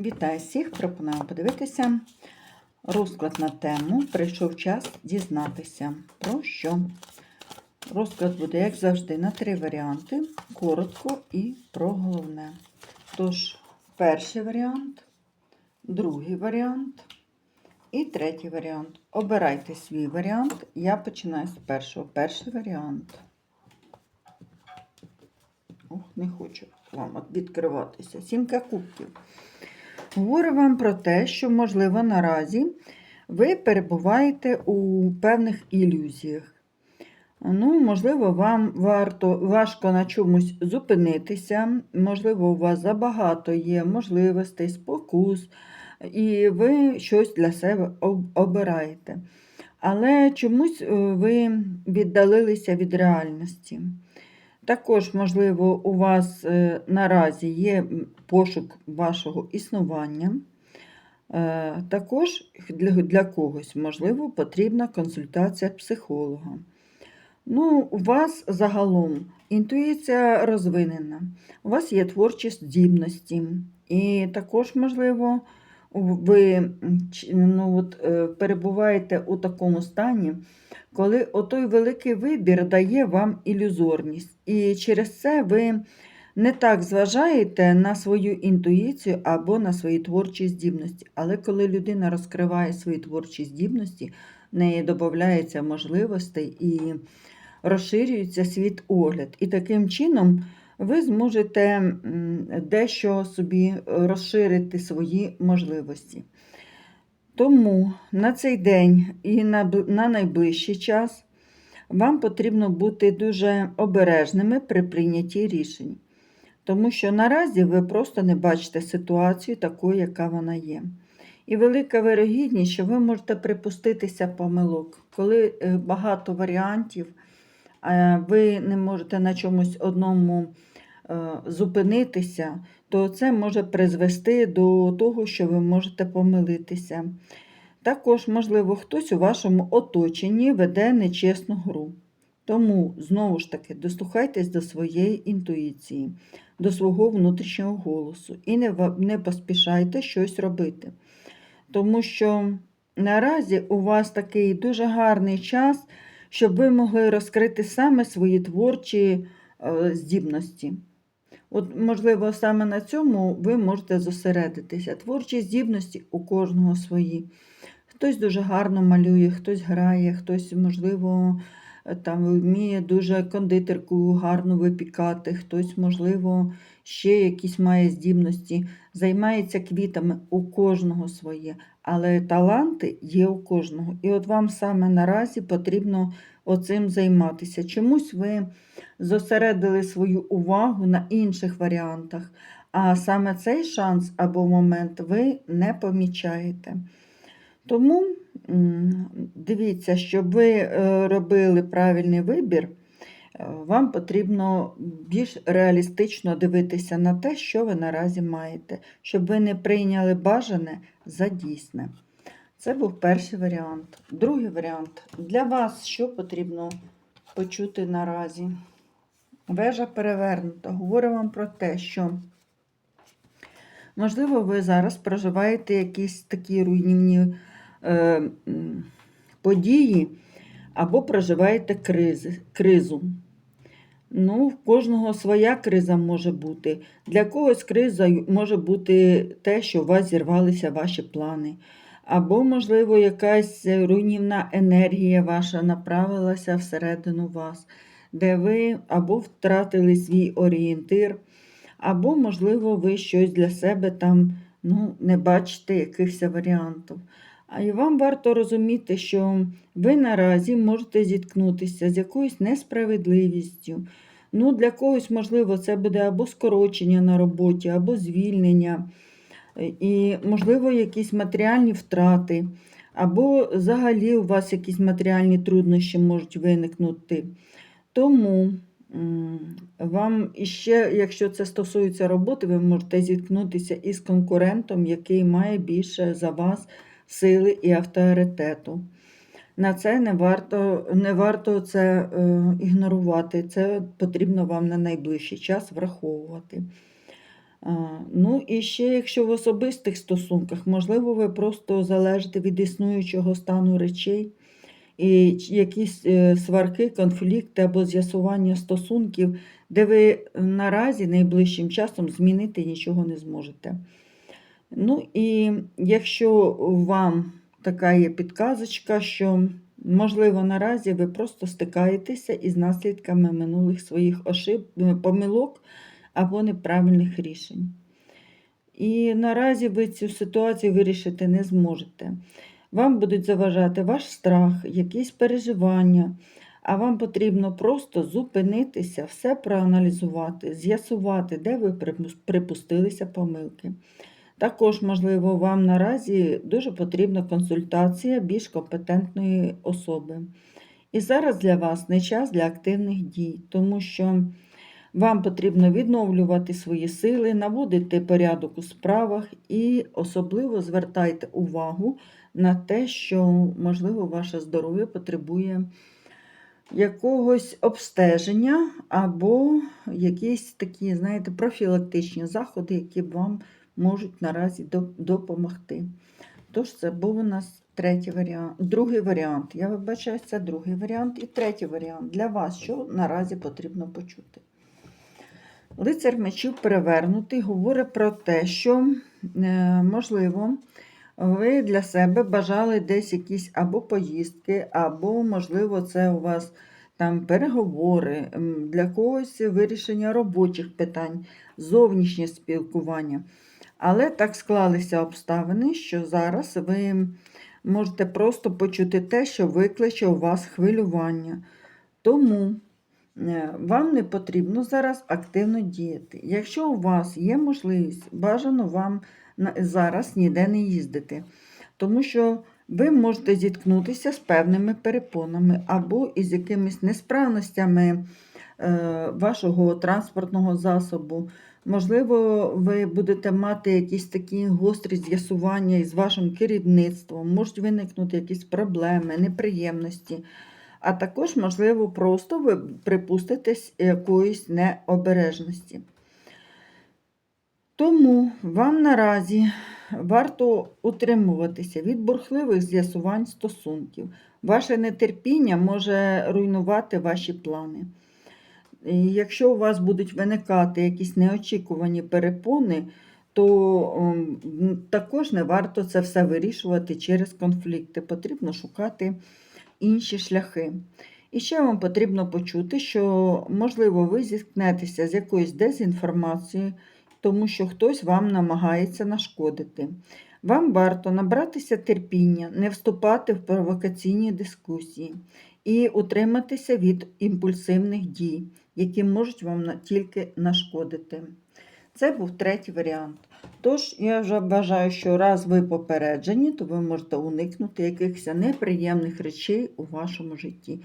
Вітаю всіх! Пропоную подивитися розклад на тему. Прийшов час дізнатися про що. Розклад буде, як завжди, на три варіанти: коротко і про головне. Тож, перший варіант, другий варіант і третій варіант. Обирайте свій варіант. Я починаю з першого. Перший варіант. Ох, не хочу вам відкриватися. Сімка кубків. Говорю вам про те, що, можливо, наразі ви перебуваєте у певних ілюзіях. Ну, Можливо, вам варто важко на чомусь зупинитися, можливо, у вас забагато є можливостей, спокус, і ви щось для себе обираєте. Але чомусь е, ви віддалилися від реальності. Також, можливо, у вас е, наразі є пошук вашого існування. Е, Також для, когось, можливо, потрібна консультація психолога. Ну, у вас загалом інтуїція розвинена, у вас є творчі здібності, і також, можливо, ви ну, от, е, перебуваєте у такому стані, коли отой великий вибір дає вам ілюзорність. І через це ви не так зважаєте на свою інтуїцію або на свої творчі здібності. Але коли людина розкриває свої творчі здібності, в неї додається можливостей і розширюється світ-огляд. І таким чином ви зможете дещо собі розширити свої можливості. Тому на цей день і на, на найближчий час вам потрібно бути дуже обережними при прийнятті рішень. Тому що наразі ви просто не бачите ситуацію такою, яка вона є. І велика вирогідність, що ви можете припуститися помилок, коли е, багато варіантів, ви не можете на чомусь одному е, зупинитися, то це може призвести до того, що ви можете помилитися. Також, можливо, хтось у вашому оточенні веде нечесну гру. Тому, знову ж таки, дослухайтесь до своєї інтуїції, до свого внутрішнього голосу і не, не поспішайте щось робити. Тому що наразі у вас такий дуже гарний час, щоб ви могли розкрити саме свої творчі е, здібності. От, можливо, саме на цьому ви можете зосередитися. Творчі здібності у кожного свої. Хтось дуже гарно малює, хтось грає, хтось, можливо, там вміє дуже кондитерку гарно випікати, хтось, можливо, ще якісь має здібності, займається квітами у кожного своє, але таланти є у кожного. І от вам саме наразі потрібно оцим займатися. Чомусь ви зосередили свою увагу на інших варіантах, а саме цей шанс або момент ви не помічаєте. Тому дивіться, щоб ви е, робили правильний вибір, е, вам потрібно більш реалістично дивитися на те, що ви наразі маєте, щоб ви не прийняли бажане за дійсне. Це був перший варіант. Другий варіант. Для вас що потрібно почути наразі? Вежа перевернута. Говорю вам про те, що, можливо, ви зараз проживаєте якісь такі руйнівні події або проживаєте кризи, кризу. Ну, в кожного своя криза може бути. Для когось криза може бути те, що у вас зірвалися ваші плани. Або, можливо, якась руйнівна енергія ваша направилася всередину вас, де ви або втратили свій орієнтир, або, можливо, ви щось для себе там ну, не бачите якихось варіантів. І вам варто розуміти, що ви наразі можете зіткнутися з якоюсь несправедливістю. Ну, для когось, можливо, це буде або скорочення на роботі, або звільнення, і, можливо, якісь матеріальні втрати, або взагалі у вас якісь матеріальні труднощі можуть виникнути. Тому вам іще, якщо це стосується роботи, ви можете зіткнутися із конкурентом, який має більше за вас сили і авторитету. На це не варто, не варто це е, ігнорувати. Це потрібно вам на найближчий час враховувати. А, Ну і ще, якщо в особистих стосунках, можливо, ви просто залежите від існуючого стану речей, і якісь е, сварки, конфлікти або з'ясування стосунків, де ви наразі найближчим часом змінити нічого не зможете. Ну і якщо вам така є підказочка, що можливо наразі ви просто стикаєтеся із наслідками минулих своїх ошиб, е, помилок або неправильних рішень. І наразі ви цю ситуацію вирішити не зможете. Вам будуть заважати ваш страх, якісь переживання, а вам потрібно просто зупинитися, все проаналізувати, з'ясувати, де ви припустилися помилки. Також, можливо, вам наразі дуже потрібна консультація більш компетентної особи. І зараз для вас не час для активних дій, тому що вам потрібно відновлювати свої сили, наводити порядок у справах і особливо звертайте увагу на те, що, можливо, ваше здоров'я потребує якогось обстеження або якісь такі, знаєте, профілактичні заходи, які б вам можуть наразі допомогти. Тож це був у нас третій варіант, другий варіант. Я вибачаю, це другий варіант і третій варіант для вас, що наразі потрібно почути. Лицар мечів перевернутий говорить про те, що, е, можливо, ви для себе бажали десь якісь або поїздки, або, можливо, це у вас там переговори, для когось вирішення робочих питань, зовнішнє спілкування. Але так склалися обставини, що зараз ви можете просто почути те, що викличе у вас хвилювання. Тому е, вам не потрібно зараз активно діяти. Якщо у вас є можливість, бажано вам зараз ніде не їздити, тому що ви можете зіткнутися з певними перепонами або із якимись несправностями е, вашого транспортного засобу. Можливо, ви будете мати якісь такі гострі з'ясування із вашим керівництвом, можуть виникнути якісь проблеми, неприємності. А також, можливо, просто ви припуститесь якоїсь необережності. Тому вам наразі варто утримуватися від бурхливих з'ясувань стосунків. Ваше нетерпіння може руйнувати ваші плани. Якщо у вас будуть виникати якісь неочікувані перепони, то ем, також не варто це все вирішувати через конфлікти. Потрібно шукати інші шляхи. І ще вам потрібно почути, що, можливо, ви зіткнетеся з якоюсь дезінформацією, тому що хтось вам намагається нашкодити. Вам варто набратися терпіння, не вступати в провокаційні дискусії і утриматися від імпульсивних дій, які можуть вам тільки нашкодити. Це був третій варіант. Тож, я вже вважаю, що раз ви попереджені, то ви можете уникнути якихось неприємних речей у вашому житті.